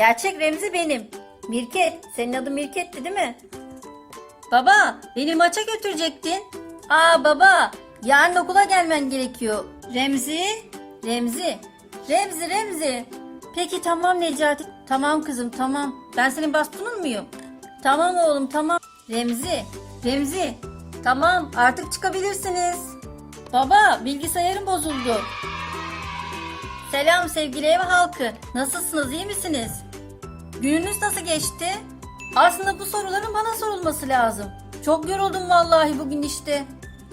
Gerçek Remzi benim. Mirket. Senin adın Mirket'ti değil mi? Baba beni maça götürecektin. Aa baba yarın okula gelmen gerekiyor. Remzi. Remzi. Remzi Remzi. Peki tamam Necati. Tamam kızım tamam. Ben senin bastonun muyum? Tamam oğlum tamam. Remzi. Remzi. Tamam artık çıkabilirsiniz. Baba bilgisayarım bozuldu. Selam sevgili ev halkı. Nasılsınız iyi misiniz? Gününüz nasıl geçti? Aslında bu soruların bana sorulması lazım. Çok yoruldum vallahi bugün işte.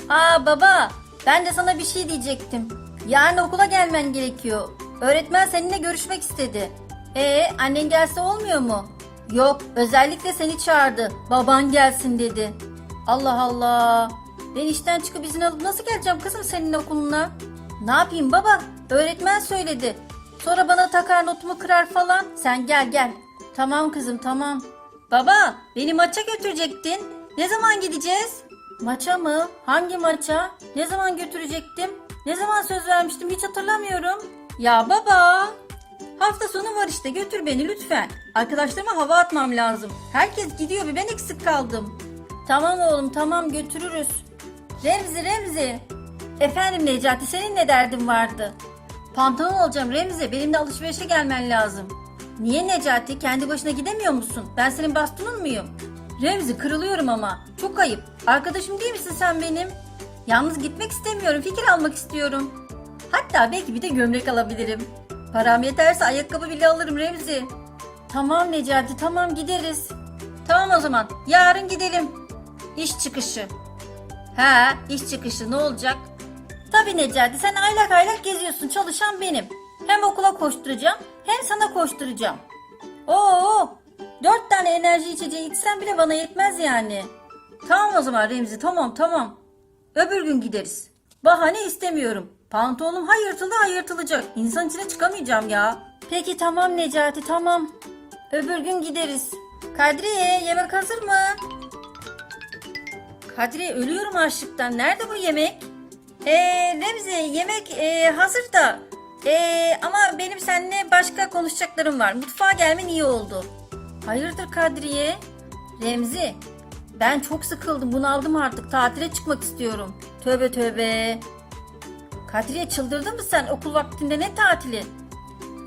Aa baba, ben de sana bir şey diyecektim. Yarın okula gelmen gerekiyor. Öğretmen seninle görüşmek istedi. Ee, annen gelse olmuyor mu? Yok, özellikle seni çağırdı. Baban gelsin dedi. Allah Allah. Ben işten çıkıp izin alıp nasıl geleceğim kızım senin okuluna? Ne yapayım baba? Öğretmen söyledi. Sonra bana takar notumu kırar falan. Sen gel gel. Tamam kızım tamam. Baba beni maça götürecektin. Ne zaman gideceğiz? Maça mı? Hangi maça? Ne zaman götürecektim? Ne zaman söz vermiştim hiç hatırlamıyorum. Ya baba. Hafta sonu var işte götür beni lütfen. Arkadaşlarıma hava atmam lazım. Herkes gidiyor bir ben eksik kaldım. Tamam oğlum tamam götürürüz. Remzi Remzi. Efendim Necati senin ne derdin vardı? Pantolon alacağım Remzi benimle alışverişe gelmen lazım. Niye Necati kendi başına gidemiyor musun? Ben senin bastonun muyum? Remzi kırılıyorum ama. Çok ayıp. Arkadaşım değil misin sen benim? Yalnız gitmek istemiyorum. Fikir almak istiyorum. Hatta belki bir de gömlek alabilirim. Param yeterse ayakkabı bile alırım Remzi. Tamam Necati tamam gideriz. Tamam o zaman yarın gidelim. İş çıkışı. He iş çıkışı ne olacak? Tabii Necati sen aylak aylak geziyorsun çalışan benim. Hem okula koşturacağım hem sana koşturacağım. Oo dört tane enerji içeceği içsen bile bana yetmez yani. Tamam o zaman Remzi tamam tamam. Öbür gün gideriz. Bahane istemiyorum. Pantolonum hayırtılı hayırtılacak. İnsan içine çıkamayacağım ya. Peki tamam Necati tamam. Öbür gün gideriz. Kadriye yemek hazır mı? Kadriye ölüyorum açlıktan. Nerede bu yemek? Ee, Remzi yemek ee, hazır da. Ee, ama benim seninle başka konuşacaklarım var. Mutfağa gelmen iyi oldu. Hayırdır Kadriye? Remzi, ben çok sıkıldım, bunaldım artık. Tatile çıkmak istiyorum. Tövbe tövbe. Kadriye çıldırdın mı sen okul vaktinde ne tatili?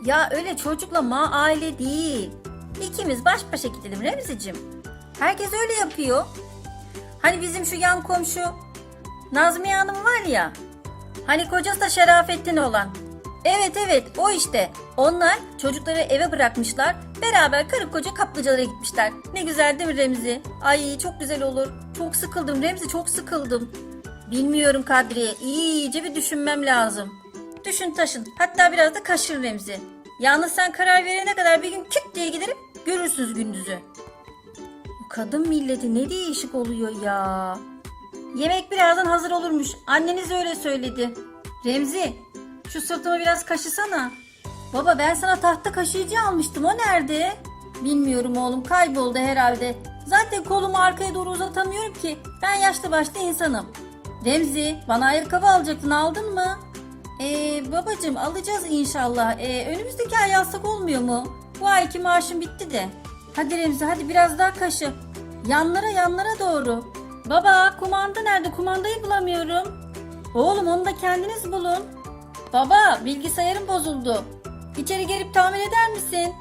Ya öyle çocukla ma aile değil. İkimiz baş başa gidelim Remzi'cim. Herkes öyle yapıyor. Hani bizim şu yan komşu Nazmiye Hanım var ya. Hani kocası da Şerafettin olan. Evet evet o işte. Onlar çocukları eve bırakmışlar. Beraber karı koca kaplıcalara gitmişler. Ne güzel değil mi Remzi? Ay çok güzel olur. Çok sıkıldım Remzi çok sıkıldım. Bilmiyorum Kadriye. İyice bir düşünmem lazım. Düşün taşın. Hatta biraz da kaşır Remzi. Yalnız sen karar verene kadar bir gün küt diye giderim. Görürsünüz gündüzü. Kadın milleti ne değişik oluyor ya. Yemek birazdan hazır olurmuş. Anneniz öyle söyledi. Remzi, şu sırtımı biraz kaşısana. Baba ben sana tahta kaşıyıcı almıştım. O nerede? Bilmiyorum oğlum. Kayboldu herhalde. Zaten kolumu arkaya doğru uzatamıyorum ki. Ben yaşlı başlı insanım. Remzi, bana ayakkabı alacaktın. Aldın mı? Ee, babacığım alacağız inşallah. Ee, önümüzdeki ay alsak olmuyor mu? Bu ayki maaşım bitti de. Hadi Remzi hadi biraz daha kaşı. Yanlara yanlara doğru. Baba kumanda nerede? Kumandayı bulamıyorum. Oğlum onu da kendiniz bulun. Baba bilgisayarım bozuldu. İçeri gelip tamir eder misin?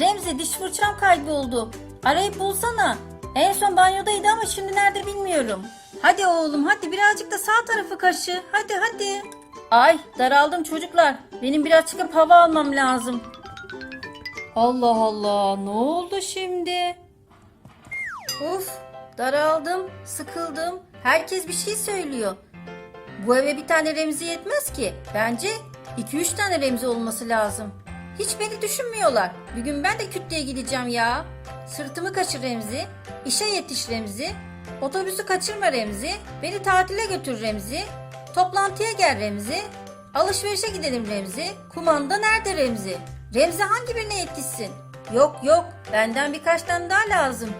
Remzi diş fırçam kayboldu. Arayıp bulsana. En son banyodaydı ama şimdi nerede bilmiyorum. Hadi oğlum hadi birazcık da sağ tarafı kaşı. Hadi hadi. Ay daraldım çocuklar. Benim biraz çıkıp hava almam lazım. Allah Allah ne oldu şimdi? Uf daraldım sıkıldım. Herkes bir şey söylüyor. Bu eve bir tane Remzi yetmez ki. Bence 2-3 tane Remzi olması lazım. Hiç beni düşünmüyorlar. Bir gün ben de küt diye gideceğim ya. Sırtımı kaçır Remzi. İşe yetiş Remzi. Otobüsü kaçırma Remzi. Beni tatile götür Remzi. Toplantıya gel Remzi. Alışverişe gidelim Remzi. Kumanda nerede Remzi? Remzi hangi birine yetişsin? Yok yok benden birkaç tane daha lazım.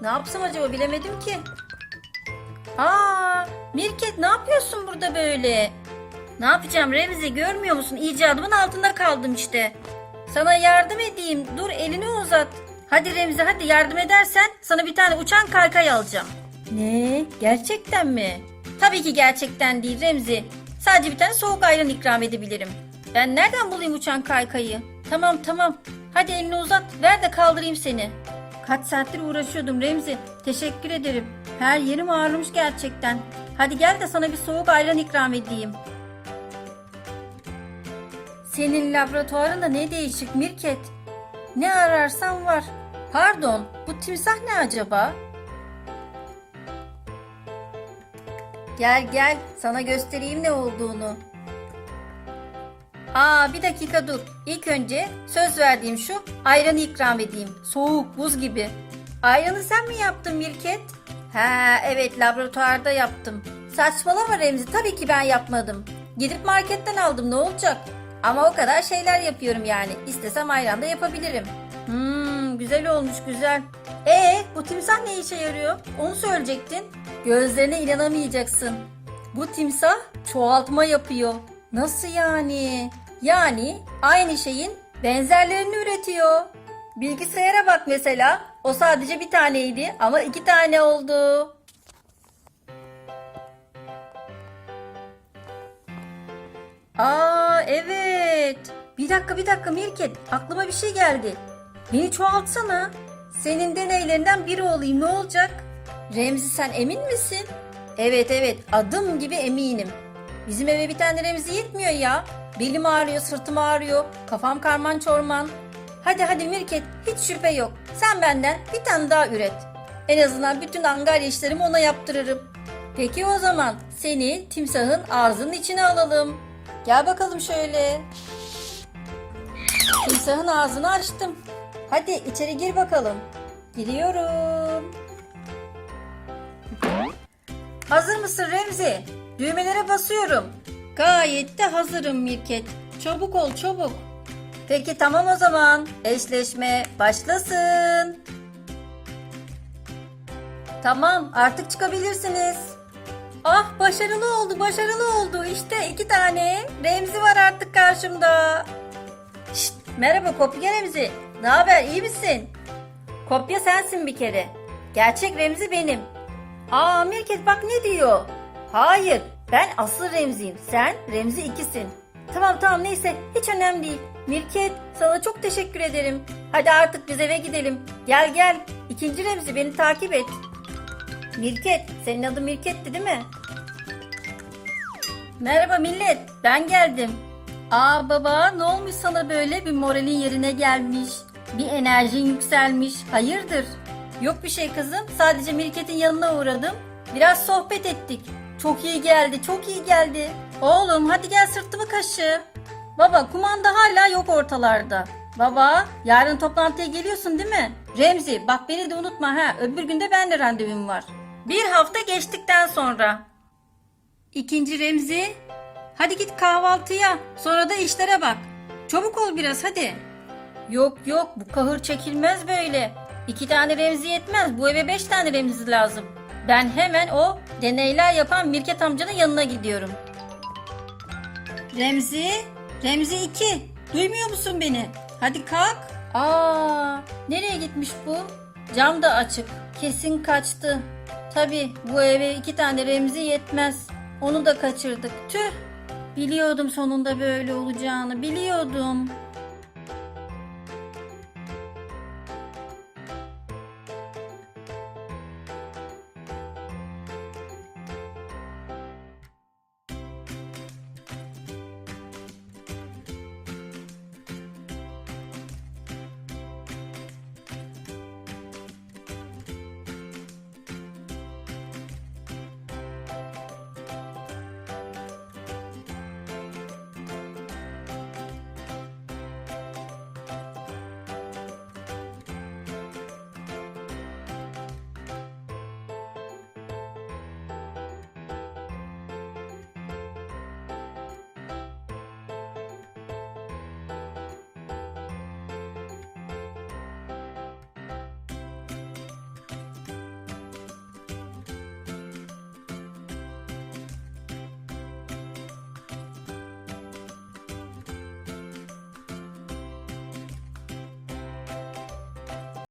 Ne yapsam acaba bilemedim ki. Aa, Mirket ne yapıyorsun burada böyle? Ne yapacağım Remzi görmüyor musun? İcadımın altında kaldım işte. Sana yardım edeyim. Dur elini uzat. Hadi Remzi hadi yardım edersen sana bir tane uçan kaykay alacağım. Ne? Gerçekten mi? Tabii ki gerçekten değil Remzi. Sadece bir tane soğuk ayran ikram edebilirim. Ben nereden bulayım uçan kaykayı? Tamam tamam. Hadi elini uzat. Ver de kaldırayım seni. Kaç saattir uğraşıyordum Remzi. Teşekkür ederim. Her yerim ağrımış gerçekten. Hadi gel de sana bir soğuk ayran ikram edeyim. Senin laboratuvarın da ne değişik Mirket. Ne ararsan var. Pardon, bu timsah ne acaba? Gel gel, sana göstereyim ne olduğunu. Aa bir dakika dur. İlk önce söz verdiğim şu ayranı ikram edeyim. Soğuk, buz gibi. Ayranı sen mi yaptın Mirket? Ha evet laboratuvarda yaptım. Saçmalama Remzi tabii ki ben yapmadım. Gidip marketten aldım ne olacak? Ama o kadar şeyler yapıyorum yani. İstesem ayran da yapabilirim. Hmm, güzel olmuş güzel. E bu timsah ne işe yarıyor? Onu söyleyecektin. Gözlerine inanamayacaksın. Bu timsah çoğaltma yapıyor. Nasıl yani? Yani aynı şeyin benzerlerini üretiyor. Bilgisayara bak mesela. O sadece bir taneydi ama iki tane oldu. Aa evet. Bir dakika bir dakika Mirket. Aklıma bir şey geldi. Beni çoğaltsana. Senin deneylerinden biri olayım ne olacak? Remzi sen emin misin? Evet evet adım gibi eminim. Bizim eve bir tane Remzi yetmiyor ya. Belim ağrıyor, sırtım ağrıyor, kafam karman çorman. Hadi hadi Mirket hiç şüphe yok. Sen benden bir tane daha üret. En azından bütün angarya işlerimi ona yaptırırım. Peki o zaman seni timsahın ağzının içine alalım. Gel bakalım şöyle. Timsahın ağzını açtım. Hadi içeri gir bakalım. Giriyorum. Hazır mısın Remzi? Düğmelere basıyorum. Gayet de hazırım Mirket. Çabuk ol çabuk. Peki tamam o zaman. Eşleşme başlasın. Tamam artık çıkabilirsiniz. Ah başarılı oldu başarılı oldu. İşte iki tane Remzi var artık karşımda. Şşt, merhaba kopya Remzi. Ne haber iyi misin? Kopya sensin bir kere. Gerçek Remzi benim. Aa Mirket bak ne diyor. Hayır ben asıl Remzi'yim. Sen Remzi ikisin. Tamam tamam neyse hiç önemli değil. Mirket sana çok teşekkür ederim. Hadi artık biz eve gidelim. Gel gel. İkinci Remzi beni takip et. Mirket senin adın Mirket'ti değil mi? Merhaba millet ben geldim. Aa baba ne olmuş sana böyle bir moralin yerine gelmiş. Bir enerjin yükselmiş. Hayırdır? Yok bir şey kızım. Sadece Mirket'in yanına uğradım. Biraz sohbet ettik. Çok iyi geldi, çok iyi geldi. Oğlum hadi gel sırtımı kaşı. Baba kumanda hala yok ortalarda. Baba yarın toplantıya geliyorsun değil mi? Remzi bak beni de unutma ha. Öbür günde ben de randevum var. Bir hafta geçtikten sonra. İkinci Remzi. Hadi git kahvaltıya. Sonra da işlere bak. Çabuk ol biraz hadi. Yok yok bu kahır çekilmez böyle. İki tane Remzi yetmez. Bu eve beş tane Remzi lazım. Ben hemen o deneyler yapan Mirket amcanın yanına gidiyorum. Remzi, Remzi 2. Duymuyor musun beni? Hadi kalk. Aa, nereye gitmiş bu? Cam da açık. Kesin kaçtı. Tabi bu eve iki tane Remzi yetmez. Onu da kaçırdık. Tüh. Biliyordum sonunda böyle olacağını. Biliyordum.